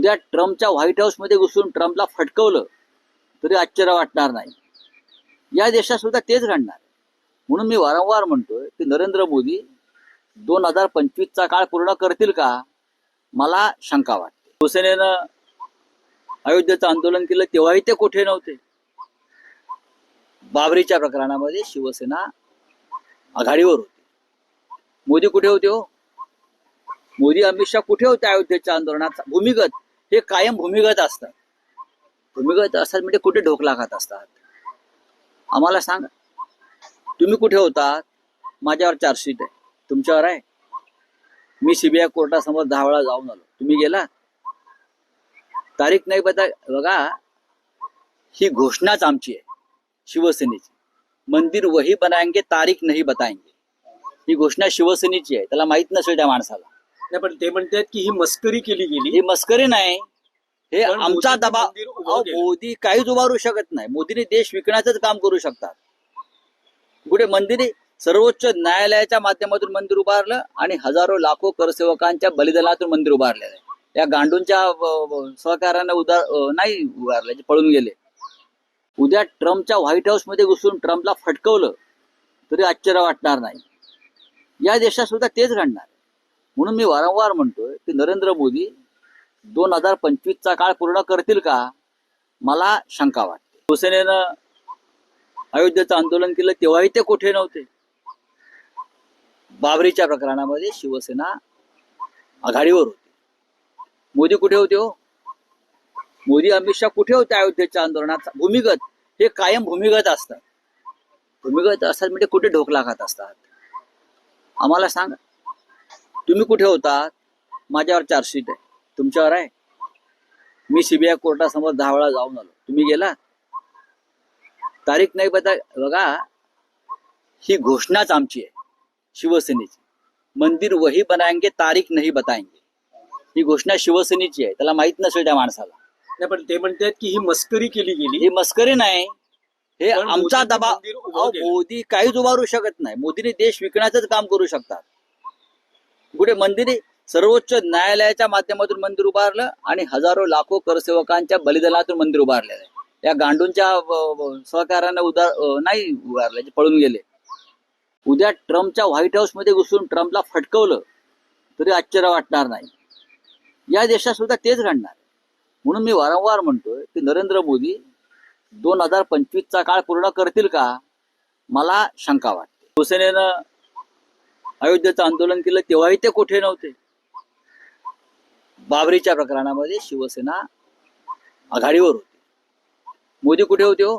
उद्या ट्रम्पच्या व्हाईट हाऊसमध्ये घुसून ट्रम्पला फटकवलं तरी आश्चर्य वाटणार नाही. या देशात सुद्धा तेच घडणार म्हणून मी वारंवार म्हणतोय की नरेंद्र मोदी दोन हजार पंचवीसचा काळ पूर्ण करतील का? मला शंका वाटते. शिवसेनेनं अयोध्येचं आंदोलन केलं तेव्हाही ते कुठे नव्हते? बाबरीच्या प्रकरणामध्ये शिवसेना आघाडीवर होती. मोदी कुठे होते हो? मोदी अमित शाह कुठे होते अयोध्येच्या आंदोलनात? भूमिगत हे कायम भूमिगत असतात भूमिगत असतात म्हणजे कुठे ढोकला खात असतात. आम्हाला सांगा तुम्ही कुठे होतात? माझ्यावर चार्जशीट आहे. तुमच्यावर आहे. मी सीबीआय कोर्टासमोर दहा वेळा जाऊन आलो. तुम्ही गेला तारीख नाही बता बघा. ही घोषणाच आमची आहे. शिवसेनेची. मंदिर वही बनाएंगे तारीख नाही बताएंगे ही घोषणा शिवसेनेची आहे. त्याला माहीत नसेल त्या माणसाला. नाही पण ते म्हणतात की ही मस्करी केली गेली. ही मस्करी नाही. हे पण आमचा मोदींनी दबाव मंदिर उभं अहो, केलं. मोदी काहीच उभारू शकत नाही. मोदीने देश विकण्याचंच काम करू शकतात. कुठे मंदिरे सर्वोच्च न्यायालयाच्या माध्यमातून मंदिर उभारलं आणि हजारो लाखो करसेवकांच्या बलिदानातून मंदिर उभारलेलं आहे. या गांडूंच्या अ, अ, सहकार्याने उदार अ, नाही उभारले जे पळून गेले. उद्या ट्रम्पच्या व्हाईट हाऊसमध्ये घुसून ट्रम्पला फटकवलं तरी आश्चर्य वाटणार नाही. या देशात सुद्धा तेच घडणार. म्हणून मी वारंवार म्हणतोय की नरेंद्र मोदी दोन हजार पंचवीसचा काळ पूर्ण करतील का? मला शंका वाटते. शिवसेनेनं अयोध्येचं आंदोलन केलं तेव्हाही ते कुठे नव्हते. बाबरीच्या प्रकरणामध्ये शिवसेना आघाडीवर होती. मोदी कुठे होते हो? मोदी अमित शहा कुठे होते अयोध्येच्या आंदोलनात? भूमिगत हे कायम भूमिगत असतात. भूमिगत असतात म्हणजे कुठे ढोकला खात असतात? आम्हाला सांगा. तुम्ही कुठे होतात? माझ्यावर चार्जशीट आहे. तुमच्यावर आहे. मी सीबीआय कोर्टासमोर दहा वेळा जाऊन आलो. तुम्ही गेला? तारीख नाही बता बघा ही घोषणाच आमची आहे शिवसेनेची. मंदिर वही बनाएंगे तारीख नाही बताएंगे ही घोषणा शिवसेनेची आहे त्याला माहीत नसेल त्या माणसाला. नाही पण ते म्हणतात की ही मस्करी केली गेली. ही मस्करी नाही. हे आमचा दबाव. मोदी काहीच उभारू शकत नाही. मोदीने देश विकण्याचंच काम करू शकतात. कुठे मंदिरे सर्वोच्च न्यायालयाच्या माध्यमातून मंदिर उभारलं आणि हजारो लाखो करसेवकांच्या बलिदानातून मंदिर उभारलेलं आहे. या गांडूंच्या सहकार्यानं सहकार्याने उदार नाही उभारले पळून गेले. उद्या ट्रम्पच्या व्हाईट हाऊसमध्ये घुसून ट्रम्पला फटकवलं तरी आश्चर्य वाटणार नाही. या देशात सुद्धा तेच घडणार म्हणून मी वारंवार म्हणतोय की नरेंद्र मोदी दोन हजार पंचवीसचा काळ पूर्ण करतील का? मला शंका वाटते. शिवसेनेनं अयोध्येचं आंदोलन केलं तेव्हाही ते कुठे नव्हते. बाबरीच्या प्रकरणामध्ये शिवसेना आघाडीवर होती. मोदी कुठे होते हो?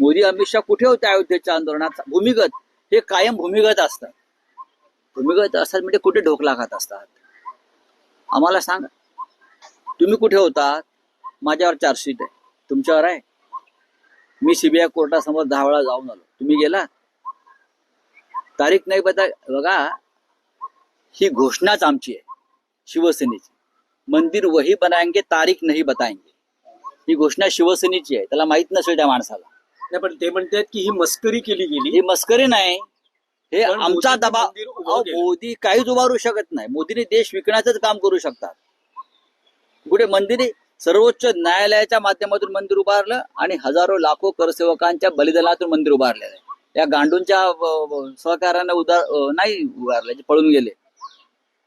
मोदी अमित शहा कुठे होते अयोध्येच्या आंदोलनात? भूमिगत हे कायम भूमिगत असतात. भूमिगत असतात म्हणजे कुठे ढोकला खात असतात? आम्हाला सांगा. तुम्ही कुठे होतात? माझ्यावर चार्जशीट आहे. तुमच्यावर आहे. मी सीबीआय कोर्टासमोर दहा वेळा जाऊन आलो. तुम्ही गेला तारीख नाही बघा बघा. ही घोषणाच आमची आहे. शिवसेनेची. मंदिर वही बनाएंगे तारीख नाही बताएंगे. ही घोषणा शिवसेनेची आहे. त्याला माहीत नसेल त्या माणसाला. नाही पण ते म्हणतात की ही मस्करी केली गेली. ही मस्करी नाही. हे आमचा दबाव. मोदी काहीच उभारू शकत नाही. मोदीने देश विकण्याचंच काम करू शकतात. कुठे मंदिरे सर्वोच्च न्यायालयाच्या माध्यमातून मंदिर उभारलं आणि हजारो लाखो करसेवकांच्या बलिदानातून मंदिर उभारलेलं आहे. या गांडूंच्या सहकार्याने उदार नाही उभारले पळून गेले.